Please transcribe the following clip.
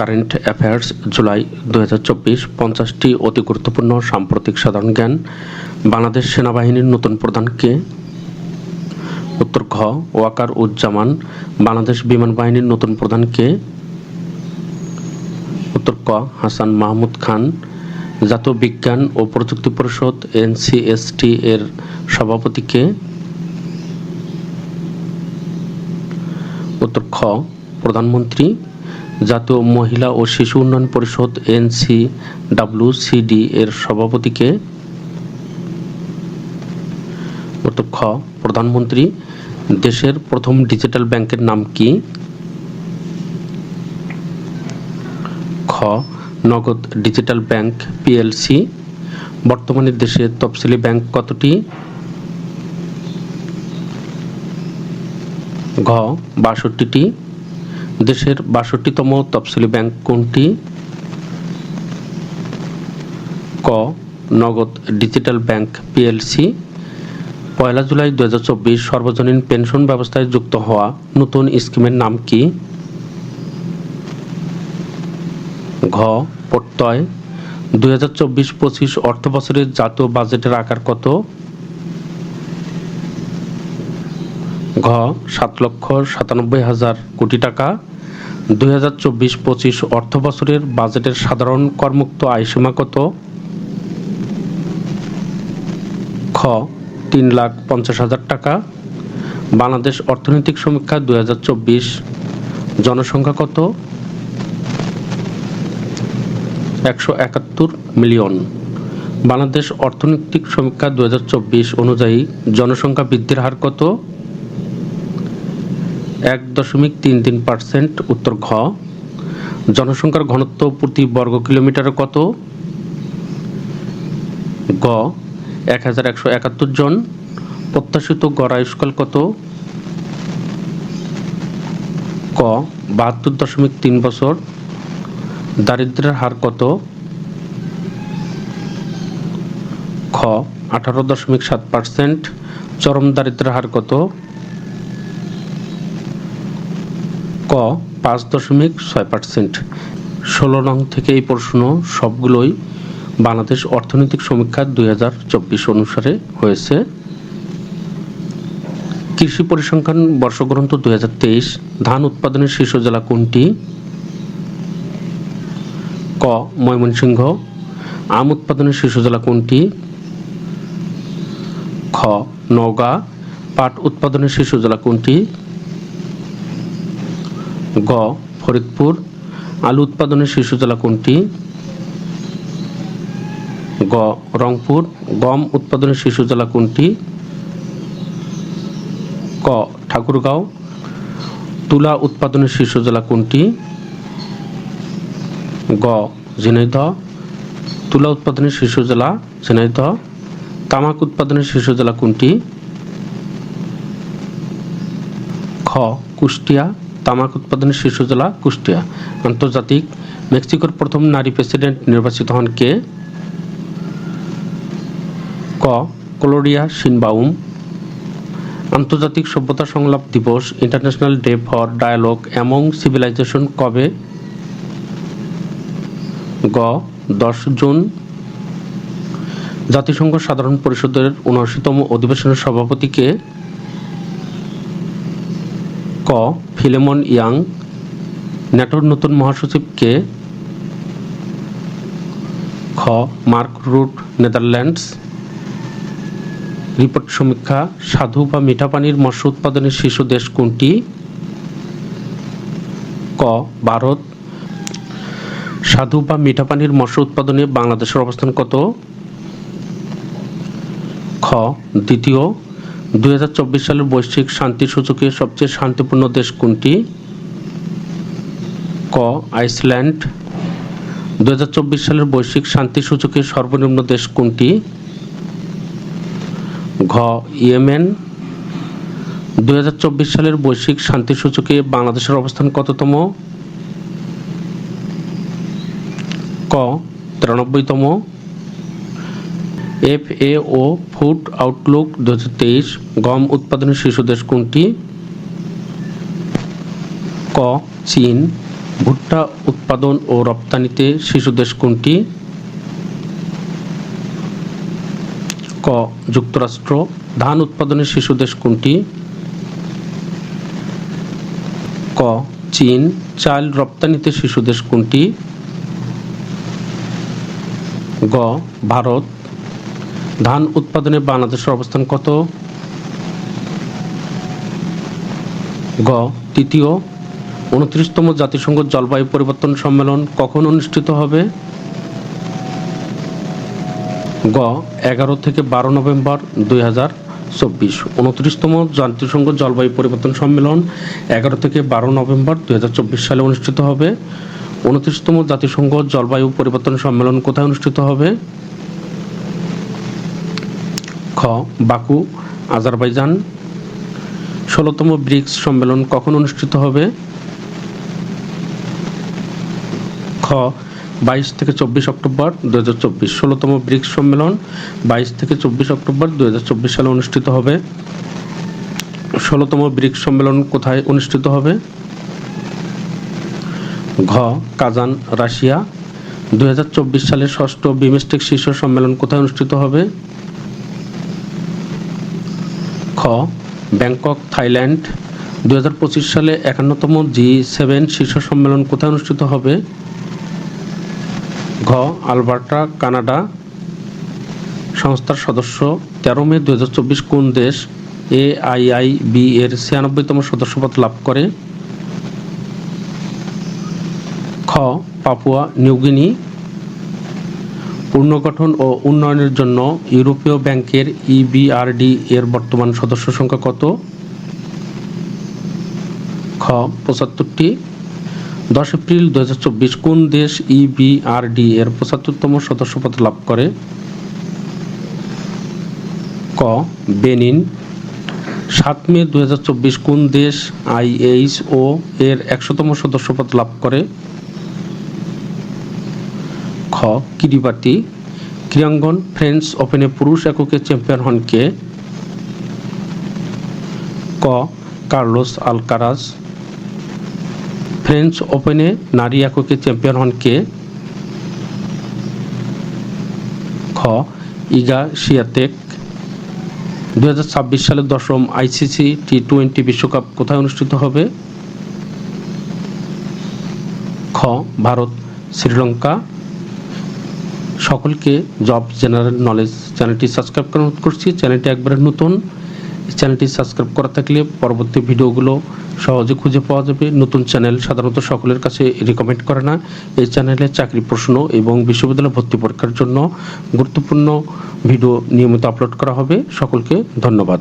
Current affairs July দু হাজার চব্বিশ পঞ্চাশটি অতি গুরুত্বপূর্ণ সাম্প্রতিক সাধারণ জ্ঞান। বাংলাদেশ সেনাবাহিনীর নতুন প্রধানকে উত্তর ঘ ওয়াকার উজ্জামান বাংলাদেশ বিমান বাহিনীর নতুন প্রধানকে উত্তর ক, হাসান মাহমুদ খান। জাতীয় বিজ্ঞান ও প্রযুক্তি পরিষদ এনসিএসটি এর সভাপতিকে উত্তর খ, প্রধানমন্ত্রী। জাতীয় মহিলা ও শিশু উন্নয়ন পরিষদ এনসি ডাব্লিউসিডি এর সভাপতিকে খ, প্রধানমন্ত্রী, দেশের প্রথম ডিজিটাল ব্যাংকের নাম কি? খ, নগদ ডিজিটাল ব্যাংক পিএলসি, বর্তমানে দেশে তফসিলি ব্যাংক কতটি? ঘ, বাষট্টিটি। দেশের বাষট্টিতম তফসিলি ব্যাংক কোনটি? ক, নগদ ডিজিটাল ব্যাংক পিএলসি। পয়লা জুলাই দু হাজার চব্বিশ সর্বজনীন পেনশন ব্যবস্থায় যুক্ত হওয়া নতুন স্কিমের নাম কি? ঘ, প্রত্যয়। দুই হাজার চব্বিশ পঁচিশ অর্থ বছরের জাতীয় বাজেটের আকার কত? ঘ, সাত লক্ষ সাতানব্বই হাজার কোটি টাকা। দুই হাজার চব্বিশ পঁচিশ অর্থ বছরের বাজেটের সাধারণ করমুক্ত আয়সীমা কত? খ, তিন লাখ পঞ্চাশ হাজার টাকা। বাংলাদেশ অর্থনৈতিক সমীক্ষা দুই হাজার চব্বিশ। জনসংখ্যা কত? একশো একাত্তর মিলিয়ন। বাংলাদেশ অর্থনৈতিক সমীক্ষা দুই হাজার চব্বিশ অনুযায়ী জনসংখ্যা বৃদ্ধির হার কত? এক দশমিক তিন তিন পার্সেন্ট উত্তর ঘ। জনসংখ্যার ঘনত্ব প্রতি বর্গ কিলোমিটারে কত? গ, এক হাজার একশো একাত্তর জন। প্রত্যাশিত গড় আয়ুষ্কাল কত? ক, বাহাত্তর দশমিক তিন বছর। দারিদ্র্যের হার কত? খ, আঠারো দশমিক সাত পার্সেন্ট। চরম দারিদ্র্যের হার কত? ক, পাঁচ দশমিক ছয় পার্সেন্ট। ষোলো নং থেকে এই প্রশ্ন সবগুলোই বাংলাদেশ অর্থনৈতিক সমীক্ষা দুই হাজার চব্বিশ অনুসারে হয়েছে। কৃষি পরিসংখ্যান বর্ষগ্রন্থ দুই হাজার তেইশ, ধান উৎপাদনের শীর্ষ জেলা কোনটি? ক, ময়মনসিংহ, আম উৎপাদনের শীর্ষ জেলা কোনটি? খ, নওগাঁ, পাট উৎপাদনের শীর্ষ জেলা কোনটি? গ, ফরিদপুর, আলু উৎপাদনের শীর্ষ জেলা কোনটি? গ, রংপুর, গম উৎপাদনের শীর্ষ জেলা কোনটি? ক, ঠাকুরগাঁও, তুলা উৎপাদনের শীর্ষ জেলা কোনটি? গ, ঝিনাইদহ, তুলা উৎপাদনের শীর্ষ জেলা ঝিনাইদহ, তামাক উৎপাদনের শীর্ষ জেলা কোনটি? খ, কুষ্টিয়া তামাক উৎপাদনের শীর্ষ জেলা কুষ্টিয়া। আন্তর্জাতিক মেক্সিকোর প্রথম নারী প্রেসিডেন্ট নির্বাচিত হন কে? ক. ক্লোরিয়া সিনবাউম আন্তর্জাতিক সভ্যতা সংলাপ দিবস, international day for dialogue among civilization কবে? গ. দশ জুন। জাতিসংঘ সাধারণ পরিষদের উনআশিতম অধিবেশনের সভাপতিকে ক, ফিলেমন ইয়াং, ন্যাটোর নতুন মহাসচিবকে, খ, মার্ক রুট, নেদারল্যান্ডস, রিপোর্ট সমীক্ষা, সাধু বা মিঠা পানির মৎস্য উৎপাদনের শীর্ষ দেশ কোনটি? ক, ভারত, সাধু বা মিঠা পানির মৎস্য উৎপাদনে বাংলাদেশের অবস্থান কত? খ, দ্বিতীয় চব্বিশ সালের বৈশ্বিক শান্তি সূচকে সবচেয়ে শান্তিপূর্ণ দেশ কোনটি? ক, আইসল্যান্ড। দু হাজার চব্বিশ সালের বৈশ্বিক শান্তি সূচকে সর্বনিম্ন দেশ কোনটি? ঘ, ইয়েমেন। দু হাজার চব্বিশ সালের বৈশ্বিক শান্তি সূচকে বাংলাদেশের অবস্থান কততম? ক, তিরানব্বইতম। F A O food outlook দু হাজার তেইশ গম উৎপাদনের শীর্ষ দেশ কোনটি? ক, চীন। ভুট্টা উৎপাদন ও রপ্তানিতে শীর্ষ দেশ কোনটি? ক, যুক্তরাষ্ট্র। ধান উৎপাদনের শীর্ষ দেশ কোনটি? ক, চীন। চাল রপ্তানিতে শীর্ষ দেশ কোনটি? গ, ভারত। ধান উৎপাদনে বাংলাদেশের অবস্থান কত? গ, তৃতীয়, উনত্রিশতম জাতিসংঘ জলবায়ু পরিবর্তন সম্মেলন কখন অনুষ্ঠিত হবে? গ, এগারো থেকে বারো নভেম্বর দুই হাজার চব্বিশ, উনত্রিশতম জাতিসংঘ জলবায়ু পরিবর্তন সম্মেলন এগারো থেকে বারো নভেম্বর দুই হাজার চব্বিশ সালে অনুষ্ঠিত হবে। উনত্রিশতম জাতিসংঘ জলবায়ু পরিবর্তন সম্মেলন কোথায় অনুষ্ঠিত হবে? খ বাকু, আজারবাইজান। ষোলোতম ব্রিক্স সম্মেলন কখন অনুষ্ঠিত হবে? খ, বাইশ থেকে চব্বিশ অক্টোবর দু হাজার চব্বিশ। ষোলোতম ব্রিক্স সম্মেলন বাইশ থেকে চব্বিশ অক্টোবর দু হাজার চব্বিশ সালে অনুষ্ঠিত হবে। ষোলোতম ব্রিক্স সম্মেলন কোথায় অনুষ্ঠিত হবে? ঘ, কাজান, রাশিয়া। দু হাজার চব্বিশ সালের ষষ্ঠ বিমস্টেক শীর্ষ সম্মেলন কোথায় অনুষ্ঠিত হবে? খ, ব্যাংকক, থাইল্যান্ড দু হাজার পঁচিশ সালে একান্নতম জি সেভেন শীর্ষ সম্মেলন কোথায় অনুষ্ঠিত হবে? ঘ, আলবার্টা, কানাডা। সংস্থার সদস্য, তেরো মে দু হাজার চব্বিশ কোন দেশ এ আই আই বি এর ছিয়ানব্বইতম সদস্যপদ লাভ করে? খ, পাপুয়া নিউগিনি পুনর্গঠন ও উন্নয়নের জন্য ইউরোপীয় ব্যাংকের ইবিআরডি এর বর্তমান সদস্য সংখ্যা কত? খ, পঁচাত্তরটি। দশ এপ্রিল দু হাজার চব্বিশ কোন দেশ ইবিআরডি এর পঁচাত্তরতম সদস্যপদ লাভ করে? ক, বেনিন। সাত মে দু হাজার চব্বিশ কোন দেশ আইএইচও এর একশোতম সদস্যপদ লাভ করে? কিরিবাতি ক্রীড়াঙ্গন ফ্রেঞ্চ ওপেনে পুরুষ এককে চ্যাম্পিয়ন হন কে ক কার্লোস আলকারাজ ফ্রেঞ্চ ওপেনে নারী এককে চ্যাম্পিয়ন হন কে খ, ইগা শিয়াতেক দু সালের দশম আইসিসি টি টোয়েন্টি বিশ্বকাপ কোথায় অনুষ্ঠিত হবে? খ, ভারত, শ্রীলঙ্কা সকলকে জব জেনারেল নলেজ চ্যানেলটি সাবস্ক্রাইব করছি। চ্যানেলটি একবারে নতুন। চ্যানেলটি সাবস্ক্রাইব করা থাকলে পরবর্তী ভিডিওগুলো সহজে খুঁজে পাওয়া যাবে। নতুন চ্যানেল সাধারণত সকলের কাছে রিকমেন্ড করে না। এই চ্যানেলে চাকরি প্রশ্ন এবং বিশ্ববিদ্যালয় ভর্তি পরীক্ষার জন্য গুরুত্বপূর্ণ ভিডিও নিয়মিত আপলোড করা হবে। সকলকে ধন্যবাদ।